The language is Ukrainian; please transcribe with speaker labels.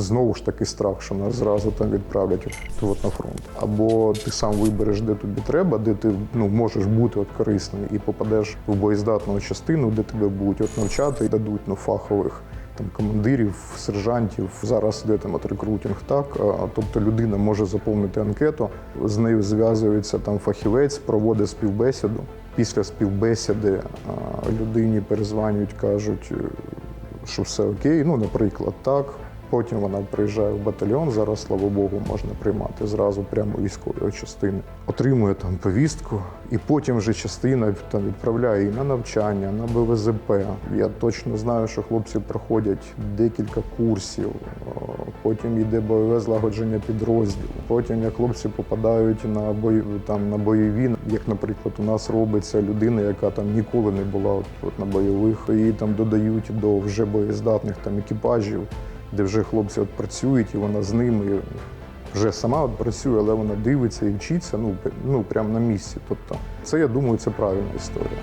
Speaker 1: знову ж таки страх, що нас зразу там відправлять от, на фронт. Або ти сам вибереш, де тобі треба, де ти ну, можеш бути от корисний і попадеш в боєздатну частину, де тебе будуть от навчати і дадуть ну, фахових там командирів, сержантів. Зараз йде там от рекрутинг так. Тобто людина може заповнити анкету, з нею зв'язується там фахівець, проводить співбесіду. Після співбесіди людині перезванюють, кажуть, е, що все окей. Ну, наприклад, так. Потім вона приїжджає в батальйон. Зараз, слава Богу, можна приймати зразу прямо військової частини. Отримує там повістку, і потім вже частина там відправляє її на навчання, на БВЗП. Я точно знаю, що хлопці проходять декілька курсів. Потім йде бойове злагодження підрозділу. Потім як хлопці попадають на бої там на бойові, як, наприклад, у нас робиться людина, яка там ніколи не була от, от на бойових, її там додають до вже боєздатних там екіпажів де вже хлопці от працюють, і вона з ними вже сама от працює, але вона дивиться і вчиться ну, ну прямо на місці. Тобто, це я думаю, це правильна історія.